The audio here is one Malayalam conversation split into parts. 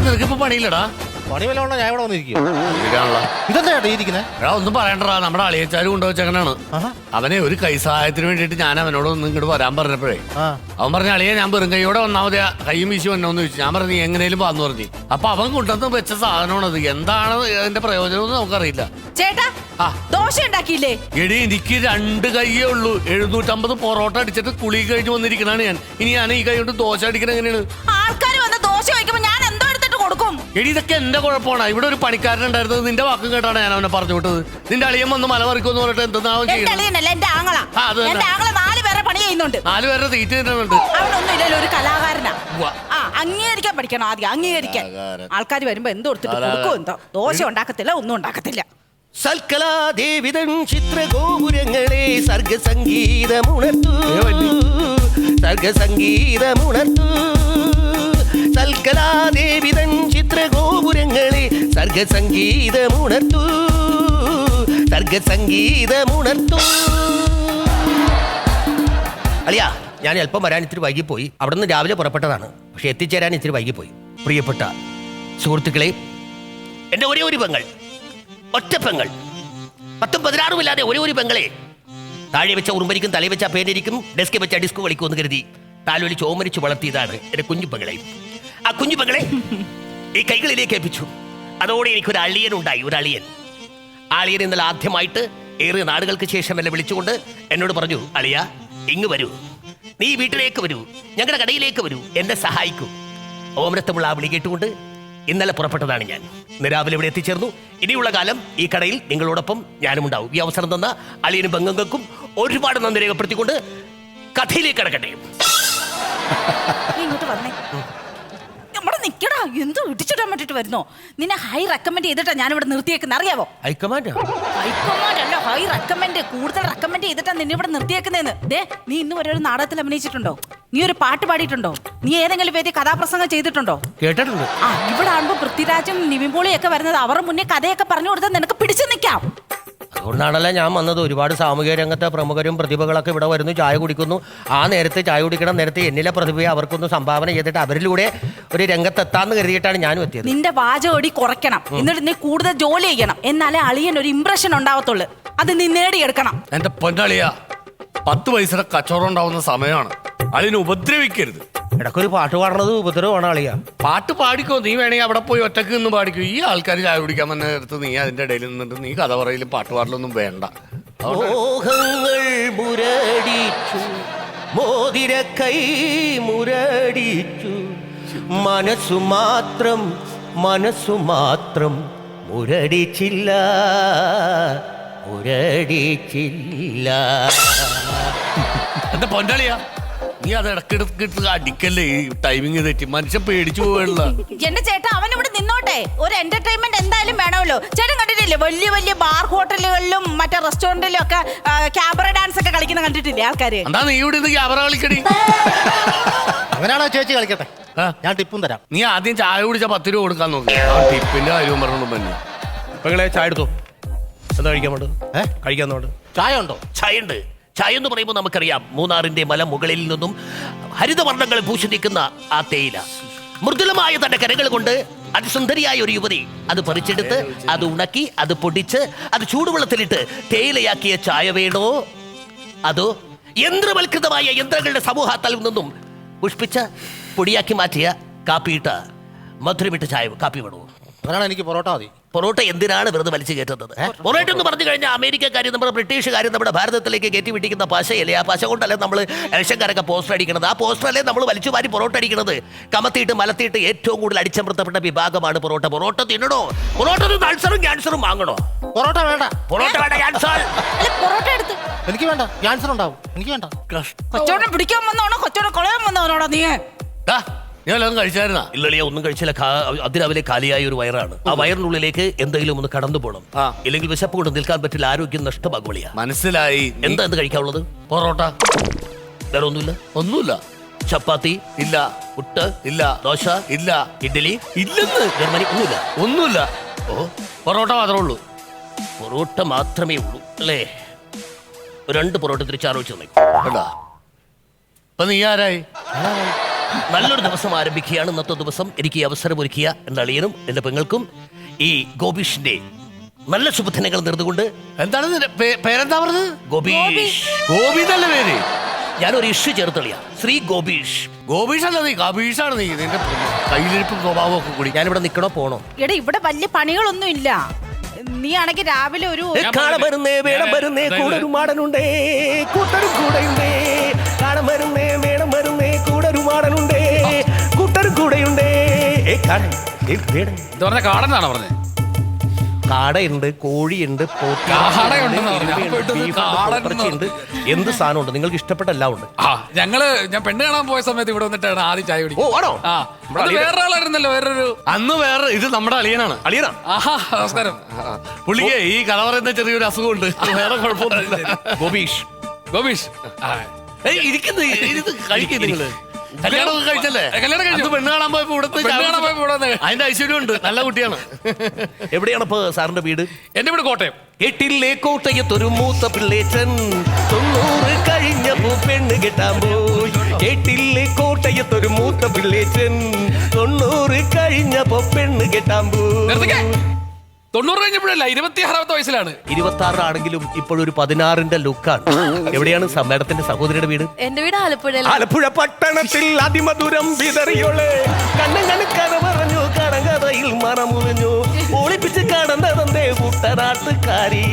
നിനക്കിപ്പോ പണിയില്ലടാ. പണി വല്ല ഉണ്ടോ? ഞാൻ ഇവിടെ വന്നിരിക്കും ഇരിക്കാനുള്ള ഇതെന്താ ചേട്ടാ ഇരിക്കുന്നത് എടാ ഒന്നും പറയണ്ടടാ. നമ്മുടെ അളിയച്ചാരും കൊണ്ടുവച്ചങ്ങനാണ് അവനെ ഒരു കൈസഹായത്തിന് വേണ്ടിയിട്ട് ഞാൻ അവനോട് ഒന്ന് ഇങ്ങോട്ട് വരാൻ പറഞ്ഞപ്പോഴേ ആ. അവൻ പറഞ്ഞ അളിയെ ഞാൻ വെറും കൈയോടെ വന്നാൽ മതി. കൈയും വീശി വന്നോന്ന് ചോദിച്ചു. ഞാൻ പറഞ്ഞു നീ എങ്ങനെയും വന്നു പറഞ്ഞു. അപ്പൊ അവൻ കൊണ്ടുവന്ന് വെച്ച സാധനമാണത്. എന്താണ് അതിന്റെ പ്രയോജനം എന്ന് നമുക്കറിയില്ല. ചേട്ടാ ആ. ദോശ ഉണ്ടാക്കിയില്ലേ? എടി എനിക്ക് രണ്ട് കൈയേ ഉള്ളൂ. എഴുന്നൂറ്റമ്പത് പൊറോട്ട അടിച്ചിട്ട് കുളി കഴിഞ്ഞ് വന്നിരിക്കണാണ് ഞാൻ. ഇനി ഞാൻ ഈ കൈ കൊണ്ട് ദോശ അടിക്കണ എങ്ങനെയാണ്? ആൾക്കാർ എടി ഇതൊക്കെ എന്റെ കുഴപ്പമാണ്. ഇവിടെ ഒരു പണിക്കാരൻ ഉണ്ടായിരുന്നത് നിന്റെ വാക്കും കേട്ടാണ് ഞാൻ അവനെ പറഞ്ഞു വിട്ടത്. നിന്റെ അളിയൻ വന്ന് മല മറിക്കുമെന്ന് പറഞ്ഞിട്ട് എന്തെന്നാവും എന്റെ ചെയ്യുന്നത്? അളിയനല്ല എന്റെ ആങ്ങള. ആ, അത് തന്നെ. എന്റെ ആങ്ങള നാല് പേരെ പണി ചെയ്യുന്നുണ്ട്. നാല് പേരുടെ തീറ്റ് തിന്നുന്നുണ്ട് അവനൊന്നും ഇല്ലല്ലോ ഒരു കലാകാരനാ. ഉവ്വ. ആ അംഗീകരിക്കാൻ പഠിക്കണം ആദ്യം അംഗീകരിക്കാൻ. കലാകാരൻ. ആൾക്കാർ വരുമ്പോ എന്തോ കലാകാരൻ. കൊടുക്കും എന്തോ? ദോശ ഉണ്ടാക്കത്തില്ല ഒന്നും ഉണ്ടാക്കത്തില്ല. സൽക്കലാദേവിതൻ ചിത്രഗോപുരങ്ങളെ സർഗസംഗീതമുണർത്തു. സർഗസംഗീതമുണർത്തു. സൽക്കലാദേവിതൻ ചിത്രഗോപുരങ്ങളെ സർഗസംഗീതമുണർത്തു. സർഗസംഗീതമുണർത്തു. അളിയാ ഞാൻ അല്പം വരാൻ ഇത്തിരി വൈകിപ്പോയി. അവിടെ നിന്ന് രാവിലെ പുറപ്പെട്ടതാണ്. പക്ഷെ എത്തിച്ചേരാൻ ഇത്തിരി വൈകിപ്പോയി. പ്രിയപ്പെട്ട സുഹൃത്തുക്കളെ എന്റെ ഒരേ ഒരു പെങ്ങൾ ഒറ്റ പെങ്ങൾ. പത്തും പതിനാറും ഇല്ലാതെ ഒരേ ഒരു പെങ്ങളെ. താഴെ വെച്ച ഉറുമ്പരിക്കും തലയിൽ വെച്ച പേനരിക്കും ഡെസ്കിൽ വെച്ച ഡിസ്ക് കളിക്കുമെന്ന് കരുതി താലോലി ചോമരിച്ചു വളർത്തിയതാണ് എന്റെ കുഞ്ഞു പെങ്ങളെ. ആ കുഞ്ഞു പെങ്ങളെ ഈ കൈകളിലേക്ക് ഏൽപ്പിച്ചു. അതോടെ എനിക്കൊരു അളിയൻ ഉണ്ടായി ഒരു അളിയൻ. അളിയൻ ഇന്നലെ ആദ്യമായിട്ട് ഏറെ നാടുകൾക്ക് ശേഷം എന്നെ വിളിച്ചുകൊണ്ട് എന്നോട് പറഞ്ഞു അളിയ ഇങ്ങ് വരൂ. നീ വീട്ടിലേക്ക് വരൂ. ഞങ്ങളുടെ കടയിലേക്ക് വരൂ. എന്നെ സഹായിക്കൂ. ഓമനത്തമുള്ള ആ വിളി കേട്ടുകൊണ്ട് ഇന്നലെ പുറപ്പെട്ടതാണ് ഞാൻ. ഇന്ന് രാവിലെ ഇവിടെ എത്തിച്ചേർന്നു. ഇനിയുള്ള കാലം ഈ കടയിൽ നിങ്ങളോടൊപ്പം ഞാനും ഉണ്ടാവും. ഈ അവസരം തന്ന അളിയനും ബംഗങ്ങൾക്കും ഒരുപാട് നന്ദി രേഖപ്പെടുത്തിക്കൊണ്ട് കഥയിലേക്ക് കടക്കട്ടെ. ഇങ്ങോട്ട് വന്നേ. നിക്കടാ എന്തോ ഇടിച്ചിടാൻ വേണ്ടിട്ട് വരുന്നോ? നിന്നെ ഹൈ റെക്കമെൻഡ് ചെയ്തിട്ടാ ഞാൻ ഇവിടെ നിർത്തിയേക്കുന്നത് അറിയാവോ ഹൈക്കമാൻഡ് ഹൈക്കമാൻഡ് അല്ല ഹൈ റെക്കമെൻഡ് കൂടുതൽ റെക്കമെൻഡ് ചെയ്തിട്ടാ നിന്നെ ഇവിടെ നിർത്തിയേക്കുന്നതെന്ന് ദേ നീ ഇന്ന് വരെ ഒരു നാടകത്തിൽ അഭിനയിച്ചിട്ടുണ്ടോ? നീ ഒരു പാട്ട് പാടിയിട്ടുണ്ടോ? നീ ഏതെങ്കിലും വേദി കഥാപ്രസംഗം ചെയ്തിട്ടുണ്ടോ? കേട്ടിട്ടുണ്ട്. ആ ഇവിടെ ആകുമ്പോ പൃഥ്വിരാജും നിവിൻ പോളിയും വരുന്നത് അവരുടെ മുന്നേ കഥയൊക്കെ പറഞ്ഞു കൊടുത്താൽ നിനക്ക് പിടിച്ചു നിൽക്കാം അതുകൊണ്ടാണല്ലോ ഞാൻ വന്നത് ഒരുപാട് സാമൂഹിക രംഗത്തെ പ്രമുഖരും പ്രതിഭകളൊക്കെ ഇവിടെ വരുന്നു ചായ കുടിക്കുന്നു. ആ നേരത്തെ ചായ കുടിക്കണം നേരത്തെ എന്നിലെ പ്രതിഭയെ അവർക്കൊന്ന് സംഭാവന ചെയ്തിട്ട് അവരിലൂടെ ഒരു രംഗത്തെത്താന്ന് കരുതിയിട്ടാണ് ഞാനും എത്തിയത്. നിന്റെ വാചകടി കുറയ്ക്കണം. എന്നിട്ട് നീ കൂടുതൽ ജോലി ചെയ്യണം. എന്നാലേ അളിയൻ ഒരു ഇംപ്രഷൻ ഉണ്ടാവത്തുള്ളൂ. അത് നീ നേടിയെടുക്കണം. എന്റെ പൊന്നളിയ പത്ത് പൈസയുടെ കച്ചവടം ഉണ്ടാവുന്ന സമയമാണ്. അതിനെ ഉപദ്രവിക്കരുത്. ഇടയ്ക്കൊരു പാട്ട് പാടുന്നത് ഉപദ്രവമാണ് അളിയ. പാട്ട് പാടിക്കോ? നീ വേണമെങ്കിൽ അവിടെ പോയി ഒറ്റയ്ക്ക് നിന്ന് പാടിക്കോ? ഈ ആൾക്കാർ ചായ കുടിക്കാൻ വന്ന നേരത്ത് നീ അതിന്റെ ഇടയിൽ നിന്നിട്ട് നീ കഥ പറയലും പാട്ട് പാടലൊന്നും വേണ്ട. അതുകൊണ്ട് മോഹങ്ങൾ മുരടിച്ചു മോതിര കൈ മുരടിച്ചു. മനസ്സു മാത്രം മനസ്സു മാത്രം മുരടിച്ചില്ല മുരടിച്ചില്ല. എന്താ പൊന്നളിയ? നീ അത് ഇടക്കിടക്കിട്ട് അടിക്കല്ലേ? ഈ ടൈമിങ് തെറ്റി. മനുഷ്യൻ പേടിച്ചു പോകണില്ല എന്റെ ചേട്ടാ അവൻ ഇവിടെ നിന്നോട്ടെ. ഒരു എന്റർടൈൻമെന്റ് എന്തായാലും വേണമല്ലോ. ചേട്ടൻ കണ്ടിട്ടില്ലേ? വലിയ വലിയ ബാർ ഹോട്ടലുകളിലും മറ്റേ റെസ്റ്റോറന്റിലും ഒക്കെ ക്യാബറ ഡാൻസ് ഒക്കെ കളിക്കുന്ന കണ്ടിട്ടില്ലേ ആൾക്കാര്? എന്താ നീ ഇവിടെ ക്യാമറ കളിക്കടി? അങ്ങനെയാണോ ചേച്ചി കളിക്കട്ടെ? ആ? ഞാൻ ടിപ്പും തരാം. നീ ആദ്യം ചായ കുടിച്ച പത്ത് രൂപ കൊടുക്കാൻ നോക്കി. ആ ടിപ്പിന്റെ കാര്യവും പറഞ്ഞു തന്നെ പെങ്ങളെ ചായ എടുത്തു. എന്താ കഴിക്കാൻ വേണ്ടത് ഏ? കഴിക്കാൻ വേണ്ടത് ചായ ഉണ്ടോ? ചായ ഉണ്ട്. ചായ എന്ന് പറയുമ്പോൾ നമുക്കറിയാം മൂന്നാറിന്റെ മലമുകളിൽ നിന്നും ഹരിതവർണങ്ങൾ പൂശി നിൽക്കുന്ന ആ തേയില. മൃദുലമായ തന്റെ കരങ്ങൾ കൊണ്ട് അതിസുന്ദരിയായ ഒരു യുവതി അത് പറിച്ചെടുത്ത് അത് ഉണക്കി അത് പൊടിച്ച് അത് ചൂടുവെള്ളത്തിലിട്ട് തേയിലയാക്കിയ ചായ വേണോ? അതോ യന്ത്രവൽകൃതമായ യന്ത്രങ്ങളുടെ സമൂഹത്താൽ നിന്നും പുഷ്പിച്ച് പൊടിയാക്കി മാറ്റിയ കാപ്പിയിട്ട മധുരമിട്ട ചായ കാപ്പി വേണോ? അങ്ങനെയാണ് എനിക്ക് പൊറോട്ട മതി. പൊറോട്ട എന്തിനാണ് വെറുതെ വലിച്ചു കയറ്റുന്നത്? പൊറോട്ട എന്ന് പറഞ്ഞു കഴിഞ്ഞാൽ അമേരിക്കക്കാർ നമ്മുടെ ബ്രിട്ടീഷുകാർ നമ്മുടെ ഭാരതത്തിലേക്ക് കയറ്റി വിട്ടിക്കുന്ന പശയല്ലേ? ആ പശ കൊണ്ടല്ലേ നമ്മൾ ഇലക്ഷക്കാരൊക്കെ പോസ്റ്റർ അടിക്കുന്നത് ആ പോസ്റ്ററല്ലേ നമ്മൾ വലിച്ചു വാരി പൊറോട്ട അടിക്കുന്നത് കമത്തിയിട്ട് മലത്തിയിട്ട് ഏറ്റവും കൂടുതൽ അടിച്ചമർത്തപ്പെട്ട വിഭാഗമാണ് പൊറോട്ട. പൊറോട്ട തിന്നണോ? പൊറോട്ട അൾസറും ക്യാൻസറും വാങ്ങണോ? പൊറോട്ട വേണ്ട. പൊറോട്ട വേണ്ട ക്യാൻസർ. പൊറോട്ട എടുത്ത് എനിക്ക് വേണ്ട. ക്യാൻസർ ഉണ്ടാവും. എനിക്ക് വേണ്ട. കൊച്ചോടെ പിടിക്കാൻ വന്നോണോ കൊച്ചോടെ കൊളയാൻ വന്നവനോടാ നീ ഞാൻ എല്ലാം കഴിച്ചായിരുന്നാ? ഇല്ലളിയ ഒന്നും കഴിച്ചില്ല. കാ- അതിരാവിലെ കാലിയായ ഒരു വയറാണ്. ആ വയറിനുള്ളിലേക്ക് എന്തെങ്കിലും ഒന്ന് കടന്നു പോകണം ആ. ഇല്ലെങ്കിൽ വിശപ്പ് കൊണ്ട് നിൽക്കാൻ പറ്റില്ല. ആരോഗ്യം നഷ്ടമാകുളിയ മനസ്സിലായി. നീ- എന്താ എന്ത് കഴിക്കാനുള്ളത്? പൊറോട്ട. വേറെ ഒന്നുമില്ല? ഒന്നുമില്ല. ചപ്പാത്തി. ഇല്ല. പുട്ട്. ഇല്ല. ദോശ. ഇല്ല. ഇഡ്ഡലി. ഇല്ലെന്ന്. ജർമ്മനി ഒന്നുമില്ല. ഒന്നുമില്ല. ഓ പൊറോട്ട മാത്രമേ ഉള്ളൂ. പൊറോട്ട മാത്രമേ ഉള്ളൂ അല്ലേ? ഒരു രണ്ട് പൊറോട്ട തിരിച്ചാലോചിച്ച് തന്നെ അപ്പൊ നീ ആരായി? നല്ലൊരു ദിവസം ആരംഭിക്കുകയാണ്. ഇന്നത്തെ ദിവസം എനിക്ക് ഈ അവസരം ഒരുക്കിയ എന്റെ അളിയനും എന്റെ പെങ്ങൾക്കും ഈ ഗോപീഷിന്റെ നല്ല ശുഭദിനങ്ങൾ നേർന്നുകൊണ്ട് എന്താണ് നിന്റെ പേ- പേരെന്താ പറഞ്ഞത്? ഗോപീഷ്. ഗോപി എന്നല്ലേ പേര്? ഞാനൊരു ഇഷ്യൂ ചേർത്തളിയ. ശ്രീ ഗോപീഷ്. ഗോപീഷ് അല്ല നീ? കബീഷാണ് നീ. നിന്റെ കയ്യിലിരിപ്പും സ്വഭാവം ഒക്കെ കൂടി. ഞാനിവിടെ നിൽക്കണോ പോണോ? എടാ ഇവിടെ വലിയ പണികളൊന്നും ഇല്ല. നീ ആണെങ്കിൽ രാവിലെ ഒരു ഏ, കാണാൻ വരുന്നേ വേണം വരുന്നേ കൂടെ ഒരു മാടനുണ്ടേ കൂട്ടരും കൂടെയുണ്ടേ കാണ വരുന്നേ മാടനുണ്ടേ കൂട്ടരും കൂടെയുണ്ടേ കാടനാണോ പറഞ്ഞത് കാടയുണ്ട് കോഴിയുണ്ട് ഇറച്ചിയുണ്ട്. എന്ത് സാധനമുണ്ട്? നിങ്ങൾക്ക് ഇഷ്ടപ്പെട്ട എല്ലാം ഉണ്ട്. ആ ഞങ്ങൾ ഞാൻ പെണ്ണ് കാണാൻ പോയ സമയത്ത് ഇവിടെ വന്നിട്ടാണ് ആദ്യം ചായ ഓ കുടിക്കുന്നത് ആണോ വേറെ വേറൊരാളായിരുന്നല്ലോ വേറൊരു അന്ന് വേറെ ഇത് നമ്മുടെ അളിയനാണ്. അളിയനാ? ആഹാ നമസ്കാരം. പുള്ളിക്ക് ഈ കഥ പറയുന്ന ചെറിയൊരു അസുഖമുണ്ട്. വേറെ കുഴപ്പമൊന്നുമില്ല. ഗോപീഷ്. ഗോപീഷ്. ഇരിക്കുന്നു ഇരുന്ന് കല്യാണമൊക്കെ കഴിച്ചല്ലേ? കല്യാണം കഴിച്ചു. പെണ്ണ് കാണാൻ പോയപ്പോ ഇവിടുത്തെ കാണാൻ പോയപ്പോ ഇവിടെ അതിന്റെ ഐശ്വര്യം ഉണ്ട്. നല്ല കുട്ടിയാണ്. എവിടെയാണ് ഇപ്പൊ സാറിന്റെ വീട്? എന്റെ വീട് കോട്ടയം. എട്ടില്ലേ കോട്ടയത്തൊരു മൂത്ത പിള്ളേച്ചൻ തൊണ്ണൂറ് കഴിഞ്ഞപ്പോ പെണ്ണ് കെട്ടാൻ പോയി. എട്ടില്ലേ കോട്ടയത്തൊരു മൂത്ത പിള്ളേച്ചൻ തൊണ്ണൂറ് കഴിഞ്ഞപ്പോ പെണ്ണ് കെട്ടാൻ. പോയി. തൊണ്ണൂറ് കഴിഞ്ഞപ്പോഴല്ല ഇരുപത്തി ആറാമത്തെ വയസ്സിലാണ്. ഇരുപത്തി ആറാണെങ്കിലും ഇപ്പോഴൊരു പതിനാറിന്റെ ലുക്കാണ്. എവിടെയാണ് മേഡത്തിന്റെ സഹോദരിയുടെ വീട്? എന്റെ വീട് ആലപ്പുഴയിൽ ആലപ്പുഴ പട്ടണത്തിൽ അതിമധുരം വിതറിയോളെ. കണ്ണൻ കണക്കഥ പറഞ്ഞു കടങ്കഥയിൽ മറമുറിഞ്ഞു ഒളിപ്പിച്ച് കടന്നതന്തേ കുട്ടനാട്ടുകാരി.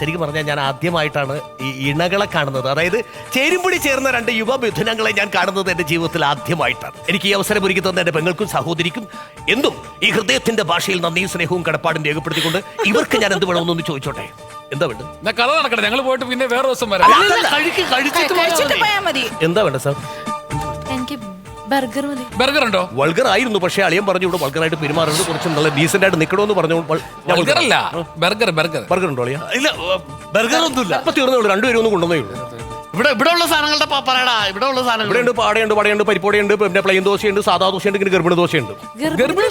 ശരിക്കും പറഞ്ഞാൽ ഞാൻ ആദ്യമായിട്ടാണ് ഈ ഇണകളെ കാണുന്നത്. അതായത് ചേരുംപൊടി ചേർന്ന രണ്ട് യുവമിഥുനങ്ങളെ ഞാൻ കാണുന്നത് എന്റെ ജീവിതത്തിൽ ആദ്യമായിട്ടാണ്. എനിക്ക് ഈ അവസരം ഒരുക്കി തന്ന എന്റെ പെങ്ങൾക്കും സഹോദരിക്കും എന്തും ഈ ഹൃദയത്തിന്റെ ഭാഷയിൽ നന്ദിയും സ്നേഹവും കടപ്പാടും രേഖപ്പെടുത്തിക്കൊണ്ട് ഇവർക്ക് ഞാൻ എന്ത് വേണമെന്നൊന്ന് ചോദിച്ചോട്ടെ? എന്താ വേണ്ടത്? കഥ നടക്കട്ടെ. ഞങ്ങൾ പോയിട്ട് പിന്നെ വേറെ ദിവസം വരാം. എന്താ വേണ്ട സാർ? ബർഗർ മതി. ബർഗർ ഉണ്ടോ വൾഗർ ആയിരുന്നു പക്ഷേ അളിയൻ പറഞ്ഞു ഇവിടെ വൾഗറായിട്ട് പെരുമാറുന്നത് കുറച്ച് നല്ല ഡീസന്റ് ആയിട്ട് നിൽക്കണമെന്ന് പറഞ്ഞു ബർഗർ അല്ല ബർഗർ ബർഗർ ബർഗർ. ഉണ്ടോ അളിയ? ഇല്ല ബർഗർ ഒന്നുമില്ല അപ്പൊ തീർന്നുള്ളൂ രണ്ടുപേരും ഒന്ന് കൊണ്ടുവന്നേ ഉള്ളൂ. ഇവിടെ ഇവിടെ ഉള്ള സാധനങ്ങളുടെ പറയടാ ഇവിടെ ഉള്ള സാധനങ്ങൾ. ഇവിടെ ഉണ്ട് പാടയുണ്ട് പടയുണ്ട് പരിപ്പോടയുണ്ട് പിന്നെ പ്ലെയിൻ ദോശയുണ്ട് സാധാ ദോശയുണ്ട് ഇങ്ങനെ ഗർഭിണി ദോശയുണ്ട്. ഗർഭിണി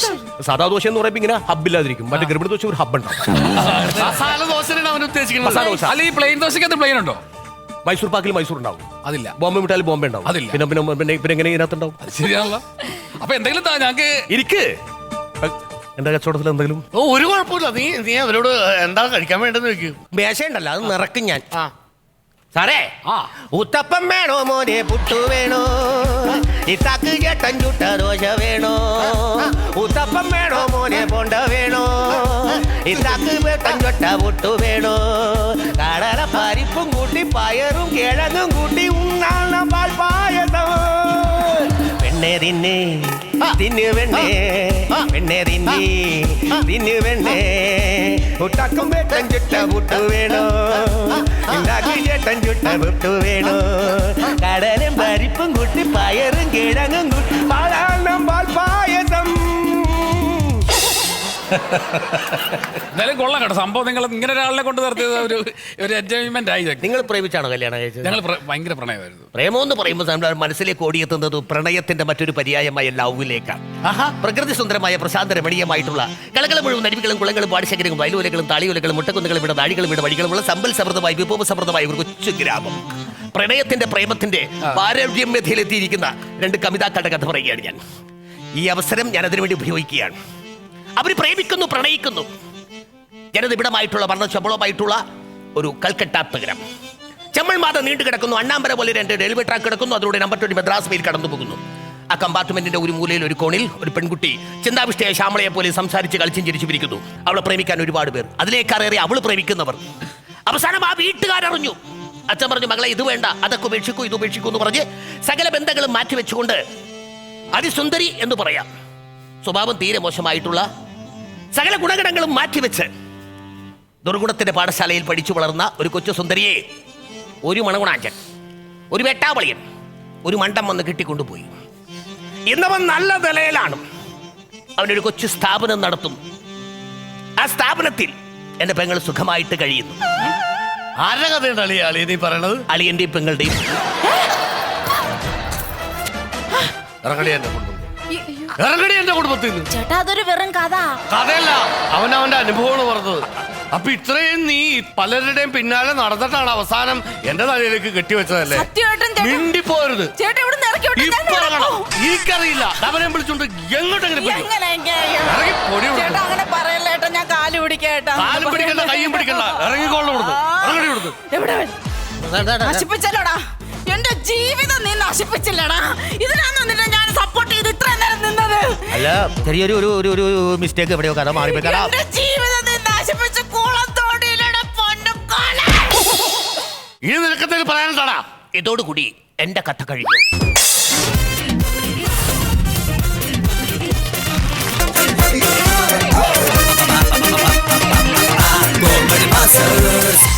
സാധാ ദോശ എന്ന് പറയുമ്പോൾ ഇങ്ങനെ ഹബ്ബില്ലാതിരിക്കും മറ്റേ ഗർഭിണി ദോശ ഒരു ഹബ്ബ് ഉണ്ടാവും. മസാല ദോശയാണ് അവൻ ഉദ്ദേശിക്കുന്നത്? അല്ല ഈ പ്ലെയിൻ ദോശയ്ക്കകത്ത് പ്ലെയിൻ ഉണ്ടോ? മൈസൂർ പാക്കിൽ മൈസൂർ ഉണ്ടാവും. അതില്ല. ബോംബെ വിട്ടാലും ബോംബെ ഉണ്ടാവും. അതില്ല. പിന്നെ പിന്നെ പിന്നെ പിന്നെ എങ്ങനെ ഇതിനകത്ത് ഉണ്ടാവും അത് ശരിയാണല്ലോ. അപ്പൊ എന്തെങ്കിലും താ ഞങ്ങക്ക് ഇരിക്ക്. എന്റെ കച്ചവടത്തിൽ എന്തെങ്കിലും? ഓ ഒരു കുഴപ്പമില്ല. നീ നീ അവരോട് എന്താ കഴിക്കാൻ വേണ്ടെന്ന് വെക്കൂ മേശയുണ്ടല്ലോ അത് നിറക്കും ഞാൻ. ആ. സാറേ ആ. ഉത്തപ്പം വേണോ മോനെ? പുട്ടു വേണോ? ഇത്താക്ക് ചേട്ടൻ ചുട്ട ദോശ വേണോ? ഉത്തപ്പം വേണോ മോനെ? പൊണ്ട വേണോ? ഇത്താക്ക് ചേട്ടൻ ചുട്ട പുട്ടു വേണോ? കടല പരിപ്പും കൂട്ടി പയറും കിഴങ്ങും കൂട്ടി ഉണ്ണാണ പാൽ പായസം പെണ്ണെ തിന്നെ തിന്നു വെണ്ണേ പെണ്ണെ തിന്നി തിന്നു വെണ്ണേ. ഉട്ടാക്കും വേട്ടൻ ചുട്ട പുട്ടു വേണോ? ഉണ്ടാക്കി ചേട്ടൻ ചുട്ട പുട്ടു വേണോ? കടലും പരിപ്പും കുട്ടി പയറും കിഴങ്ങും കൂട്ടി പാലാണം പാൽ പായസം എന്തായാലും കൊള്ളാം കേട്ടോ. സംഭവം നിങ്ങൾ ഇങ്ങനെ ഒരാളിനെ കൊണ്ട് നിർത്തിയത് ഒരു ഒരു എൻജോയ്മെന്റ് ആയി നിങ്ങൾ പ്രേമിച്ചാണോ കല്യാണം കഴിച്ചത്? ഞങ്ങൾ പ്ര- ഭയങ്കര പ്രണയമായിരുന്നു. പ്രേമം എന്ന് പറയുമ്പോൾ നമ്മുടെ മനസ്സിലേക്ക് ഓടിയെത്തുന്നത് പ്രണയത്തിന്റെ മറ്റൊരു പര്യായമായ ലവിലേക്കാണ്. ആഹാ. പ്രകൃതി സുന്ദരമായ പ്രശാന്ത രമണീയമായിട്ടുള്ള കളകളും മുഴുവൻ അരുവികളും കുളങ്ങളും പാടശേഖരങ്ങളും വയലുലകളും താളിയുലകളും മുട്ടക്കുന്നുകളും ഇവിടെ നാടികളും ഇവിടെ വഴികളുമുള്ള സമ്പൽ സമൃദ്ധമായ വിഭവ സമൃദ്ധമായ ഒരു കൊച്ചു ഗ്രാമം. പ്രണയത്തിന്റെ പ്രേമത്തിന്റെ പാരമ്യതയിലെത്തിയിരിക്കുന്ന രണ്ട് കവിതാക്കളുടെ കഥ പറയുകയാണ് ഞാൻ. ഈ അവസരം ഞാൻ അതിനുവേണ്ടി ഉപയോഗിക്കുകയാണ്. അവർ പ്രേമിക്കുന്നു പ്രണയിക്കുന്നു. ജനനിബിഡമായിട്ടുള്ള വർണശബളമായിട്ടുള്ള ഒരു കൽക്കട്ട നഗരം. ചെമ്മൺ മാത നീണ്ടു കിടക്കുന്നു. അണ്ണാമ്പര പോലെ രണ്ട് റെയിൽവേ ട്രാക്ക് കിടക്കുന്നു. അതിലൂടെ നമ്പർ ട്വന്റി മദ്രാസ് മെയിൽ കടന്നു പോകുന്നു. ആ കമ്പാർട്ട്മെന്റിന്റെ ഒരു മൂലയിൽ ഒരു കോണിൽ ഒരു പെൺകുട്ടി ചിന്താവിഷ്ടയ ശ്യാമളയെ പോലെ സംസാരിച്ച് കളിച്ചും ചിരിച്ചു പിരിക്കുന്നു അവളെ പ്രേമിക്കാൻ ഒരുപാട് പേർ. അതിലേക്കാറേറെ അവൾ പ്രേമിക്കുന്നവർ. അവസാനം ആ വീട്ടുകാരറിഞ്ഞു. അച്ഛൻ പറഞ്ഞു മകളെ ഇത് വേണ്ട. അതൊക്കെ ഉപേക്ഷിക്കൂ ഇത് ഉപേക്ഷിക്കൂ എന്ന് പറഞ്ഞ് സകല ബന്ധങ്ങളും മാറ്റിവെച്ചുകൊണ്ട് അതിസുന്ദരി എന്ന് പറയാം. സ്വഭാവം തീരെ മോശമായിട്ടുള്ള സകല ഗുണഗണങ്ങളും മാറ്റിവെച്ച് ദുർഗുണത്തിന്റെ പാഠശാലയിൽ പഠിച്ചു വളർന്ന ഒരു കൊച്ചു സുന്ദരിയെ ഒരു മണഗുണാഞ്ചൻ ഒരു വെട്ടാവളിയൻ ഒരു മണ്ടം വന്ന് കിട്ടിക്കൊണ്ടുപോയി. ഇന്നവൻ നല്ല നിലയിലാണ്. അവനൊരു കൊച്ചു സ്ഥാപനം നടത്തും. ആ സ്ഥാപനത്തിൽ എന്റെ പെങ്ങൾ സുഖമായിട്ട് കഴിയുന്നു. ആരുടെ കഥയുണ്ട് അളിയ അളിയ നീ പറയണത്? അളിയന്റെയും പെങ്ങളുടെയും. ഇറങ്ങടി ഇറങ്ങടി എന്റെ കുടുംബത്തിൽ നിന്ന് ചേട്ടാ അതൊരു വെറും കഥ. കഥയല്ല. അവൻ അവന്റെ അനുഭവമാണ് പറഞ്ഞത്. അപ്പൊ ഇത്രയും നീ പലരുടെയും പിന്നാലെ നടന്നിട്ടാണ് അവസാനം എന്റെ തലയിലേക്ക് കെട്ടിവെച്ചതല്ലേ സത്യമായിട്ട് ചേട്ടാ. മിണ്ടിപ്പോരുത്. ചേട്ടാ ഇവിടെ ഇറക്കി വിട്ടോ ഞാൻ ഇപ്പൊ ഇറങ്ങണം. ഇറങ്ങും. എനിക്കറിയില്ല. അവനെ വിളിച്ചോണ്ട് എങ്ങോട്ടെങ്കിലും പോയി. എങ്ങനെ എങ്ങനെ? ഇറങ്ങി പൊടി കൊടുക്കും. അങ്ങനെ പറയല്ല ഏട്ടാ ഞാൻ കാൽ പിടിക്കേട്ടാ കാലും പിടിക്കണ്ട കയ്യും പിടിക്കണ്ട. ഇറങ്ങിക്കോളൂ ഇറങ്ങടി എവിടെ. നശിപ്പിച്ചല്ലോടാ. എന്റെ ജീവിതം നീ നശിപ്പിച്ചില്ലടാ. ഇതിനാണോ നിന്നെ ഞാൻ സപ്പോർട്ട് ചെയ്ത് ഇത്ര നേരം നിന്നത്. അല്ല ചെറിയൊരു ഒരു ഒരു ഒരു മിസ്റ്റേക്ക് എവിടെയോ കഥ മാറി എന്റെ ജീവിതം നീ നശിപ്പിച്ച് കുളം തോടിയിലടാ പൊന്നു ഇനി നിനക്കത്തേക്ക് പറയാനുണ്ടാടാ ഇതോടുകൂടി എന്റെ കഥ കഴിഞ്ഞു. Comedy Masters